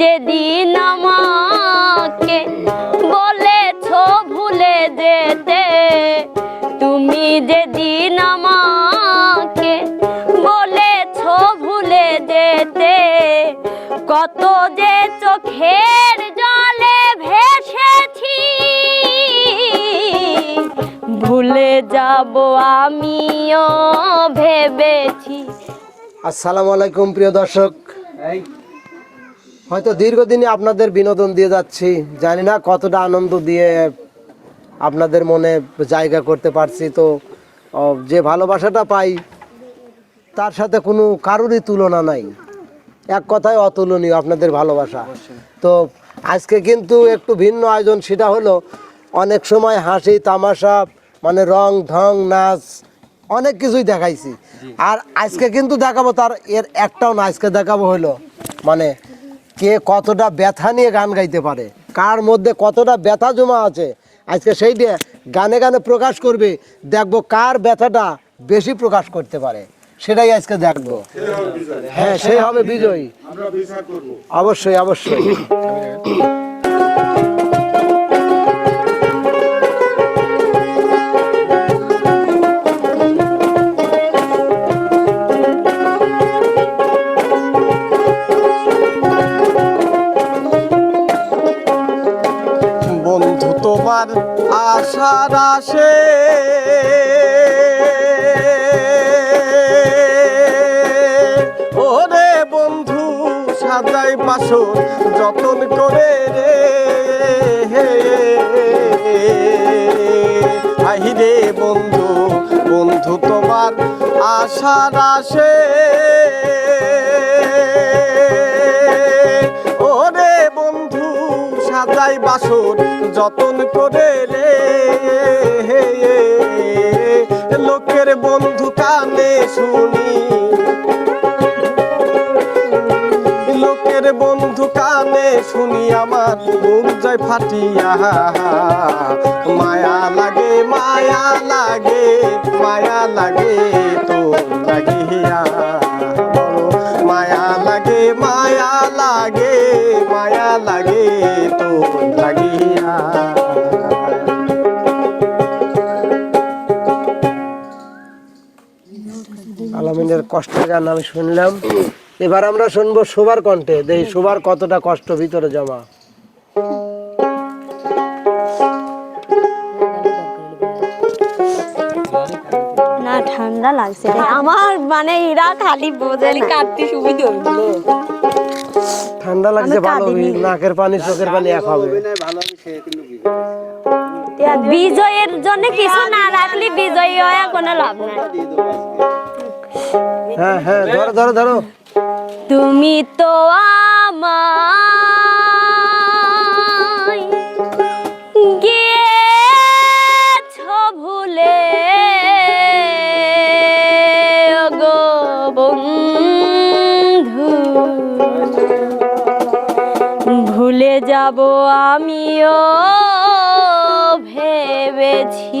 যেদিন আমাকে বলেছ ভুলে যেতে তুমি যেদিন আমাকে বলেছ ভুলে যেতে কত যে চোখের জলে ভেসেছি ভুলে যাব আমিও ভেবেছি। আসসালামু আলাইকুম প্রিয় দর্শক। হয়তো দীর্ঘদিনই আপনাদের বিনোদন দিয়ে যাচ্ছি। জানি না কতটা আনন্দ দিয়ে আপনাদের মনে জায়গা করতে পারছি। তো যে ভালোবাসাটা পাই তার সাথে কোনো কারোরই তুলনা নাই। এক কথায় অতুলনীয় আপনাদের ভালোবাসা। তো আজকে কিন্তু একটু ভিন্ন আয়োজন সেটা হলো অনেক সময় হাসি তামাশা মানে রং ঢং নাচ অনেক কিছুই দেখাইছি। আর আজকে কিন্তু দেখাবো তার এর একটাও না আজকে দেখাবো হলো মানে কে কতটা ব্যথা নিয়ে গান গাইতে পারে? কার মধ্যে কতটা ব্যথা জমা আছে? আজকে সেইটা গানে গানে প্রকাশ করবে দেখব কার ব্যথাটা বেশি প্রকাশ করতে পারে। সেটাই আজকে দেখব। হ্যাঁ সে হবে বিজয়ী। অবশ্যই অবশ্যই। আসে। ওরে বন্ধু সাজাই পাশো যতন করে রে। আহিরে বন্ধু বন্ধু তোমার আশার আসে। সাজাই বাসর, যতন করে রে লোকের বন্ধু কানে শুনি। লোকের বন্ধু কানে শুনি, আমার বুক যায় ফাটিয়া। মায়া লাগে মায়া লাগে মায়া লাগে। কষ্টের গান আমি শুনলাম। এবার আমরা শুনব শোভার কণ্ঠে দেই শোভার কতটা কষ্ট ভিতরে জমা। না ঠান্ডা লাগছে। আমার মানে এরা খালি বোঝে না। কাটতে সুবিধা হইল ঠান্ডা লাগছে ভালো নাকের পানি চোখের পানি এক হবে। বিজয়ের জন্য কিছু না রাখলে বিজয়ী হয়ে কোনো লাভ নাই। হ্যাঁ হ্যাঁ ধরো ধরো ধরো। তুমি তো আমায় ভুলে। ভুলে যাব আমিও ভেবেছি।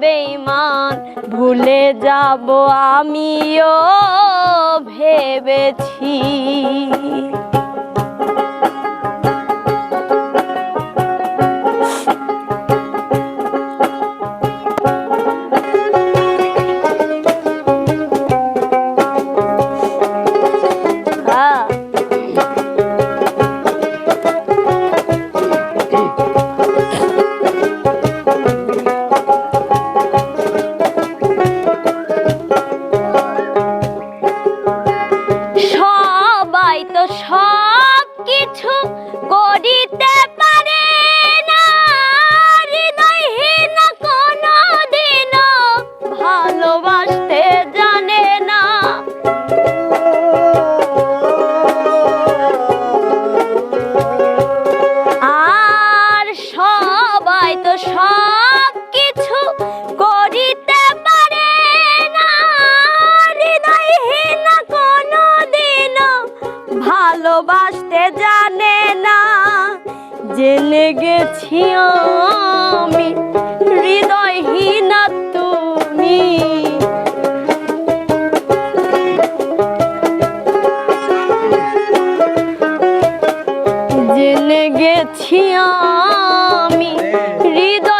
বেইমান ভুলে যাব আমিও ভেবেছি। ভালোবাসতে জানে না। জেনে গেছি আমি হৃদয়হীনা তুমি। জেনে গেছি আমি হৃদয়হীনা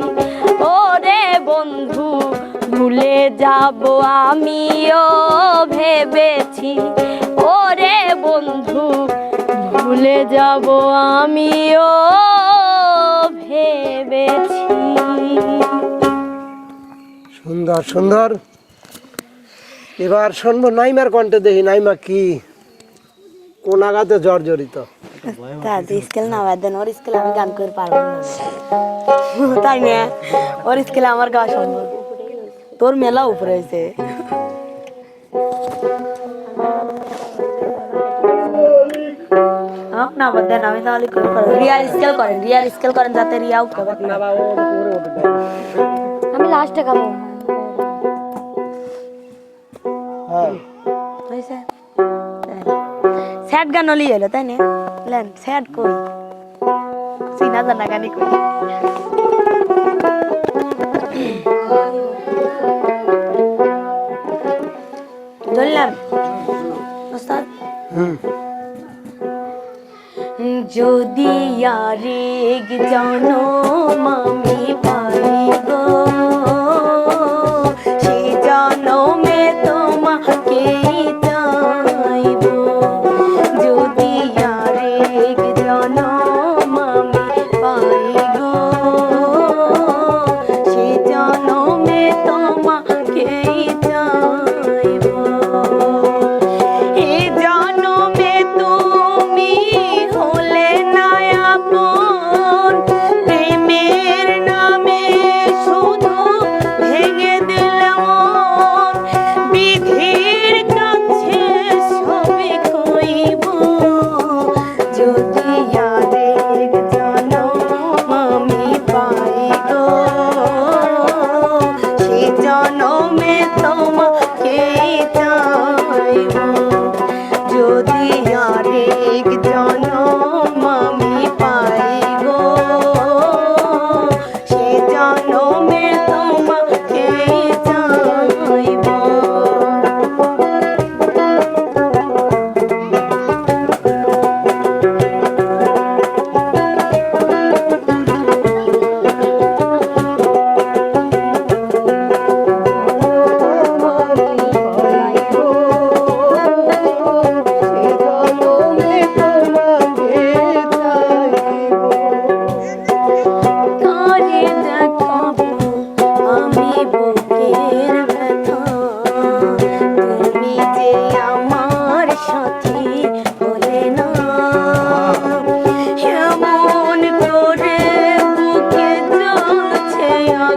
যাব আমিও ভেবেছি। ওরে বন্ধু ভুলে যাব আমিও ভেবেছি। সুন্দর সুন্দর। এবার শুনব নাইমার কণ্ঠে দেখি নাইমা কি কোন আঘাতে জর্জরিত। তার স্কেল না বাদ দেন ওর স্কেলে আমি গান করে পারব না। তাই না? ওর স্কেলে আমার গাওয়া সম্ভব। তোর মেলা উপরে হয়েছে। না বাদ দেন আমি তাহলে করে পারব রিয়াল স্কেল করেন রিয়াল স্কেল করেন যাতে রিয়া উঠতে পারে আমি লাস্টে গাবো হ্যাঁ। স্যাড গান হলেই হলো তাই না? লেন স্যাড করি চিনা জানা গানি করি ধরলাম ওস্তাদ। যদি আরেক জানো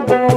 thank you.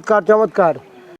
चमत्कार चमत्कार।